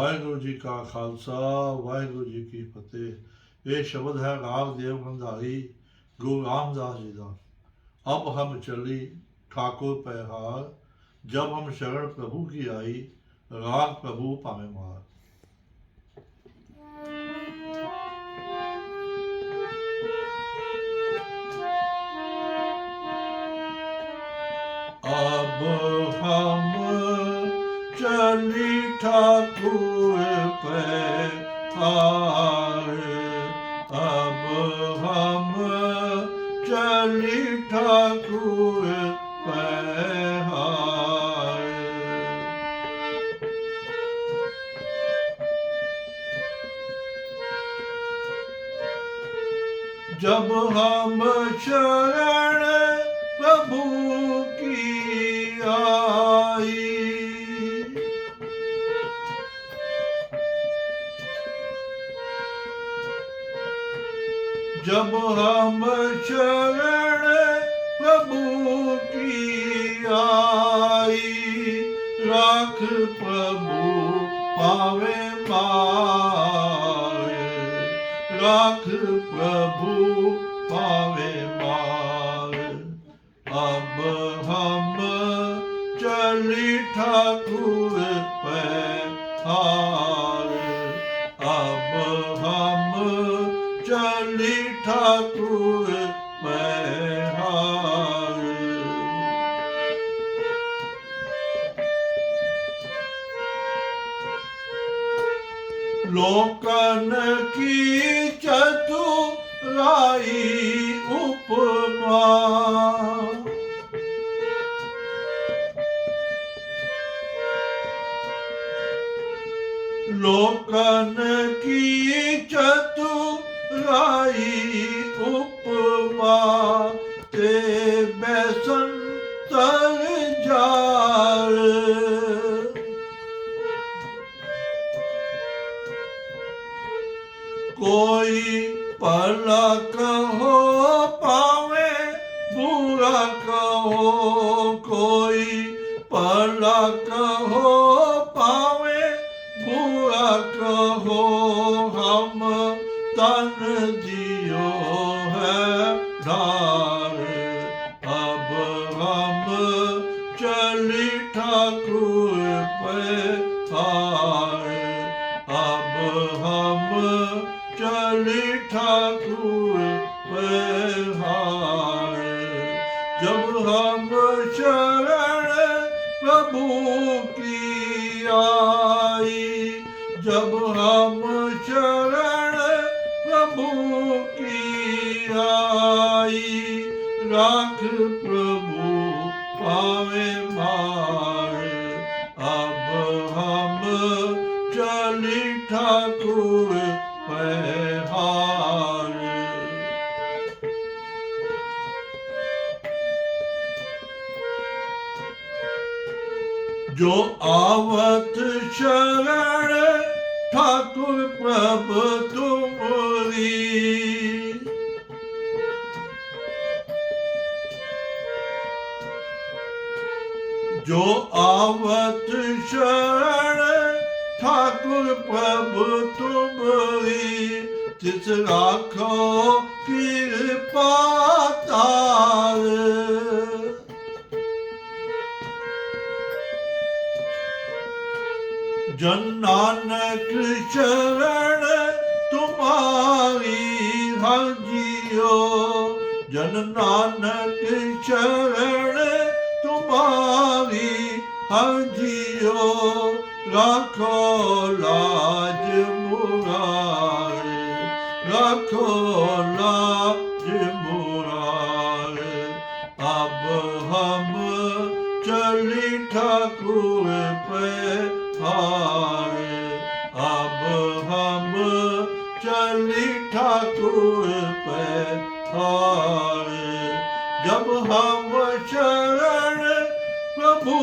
ਵਾਹਿਗੁਰੂ ਜੀ ਕਾ ਖਾਲਸਾ ਵਾਹਿਗੁਰੂ ਜੀ ਕੀ ਫਤਿਹ ਇਹ ਸ਼ਬਦ ਹੈ ਰਾਗ ਦੇਵ ਗੰਧਾਰੀ ਗੁਰੂ ਰਾਮਦਾਸ ਜੀ ਦਾ अब हम चली ठाकुर पैहार जब हम शरण प्रभु की आई राग प्रभु पावे मार अब हम ਚਲੀ ਠਾਕੁਰ ਪੈ ਥਾਰ ਅਬ ਹਮ ਚਲੀ ਠਾਕੁਰ ਪੈ ਹਾਰ ਜਬ ਹਮ ਸ਼ਰਣ ਪ੍ਰਭੂ ਕੀ जब हम शरण प्रभु की आई राख प्रभु पावे मार राख प्रभु पावे मार अब हम चली ठाकुर पे हार ਦੂਰ ਮੈਂ ਲੋਕਨ ਕੀ ਚਤੁਰਾਈ ਉਪਮਾ ਲੋਕਨ ਕੀ ਚਤੂ ਸੇਵਾਈ ਤੇ ਬੈਸਨ ਤਰ ਕੋਈ ਭਲਾ ਕਹੋ ਪਾਵੇ ਬੁਰਾ ਕਹੋ ਕਹੋ। ਜਿਉ ਹੈ ਨਾਰ। ਅਬ ਹਮ ਚਲੀ ਠਾਕੁਰ ਪੈ ਹਾਰ ਅਬ ਹਮ ਚਲੀ ਠਾਕੁਰ ਪੈ ਹਾਰ ਜਬ ਹਮ ਸ਼ਰਣ ਪ੍ਰਭੂ ਕੀ ਆਈ, ਜਬ ਹਮ ਪ੍ਰਭੂ ਪਾਵੇ ਮਾਰ ਅਬ ਹਮ ਚਲੀ ਠਾਕੁਰ ਜੋ ਆਵਤ ਸ਼ਰਣ ਠਾਕੁਰ ਪ੍ਰਭ ਤੁਮਰੀ प्रभु तुमरी जो आवत शरण ठाकुर प्रभु तुमरी तिस राखो कृपा तार जन नानक शरण तुम्हारी हजियो जन नानक शरण तुम्हारी ਹਮ ਜੀਓ ਰੱਖੋ ਲਾਜ ਮੁਰਾਰੇ ਰੱਖੋ ਲਾਜ ਮੁਰਾਰੇ ਅਬ ਹਮ ਚਲੀ ਠਾਕੁਰ ਪੇ ਹਾਰੇ ਅਬ ਹਮ ਚਲੀ ਠਾਕੁਰ ਪੇ ਹਾਰੇ ਜਬ ਹਮ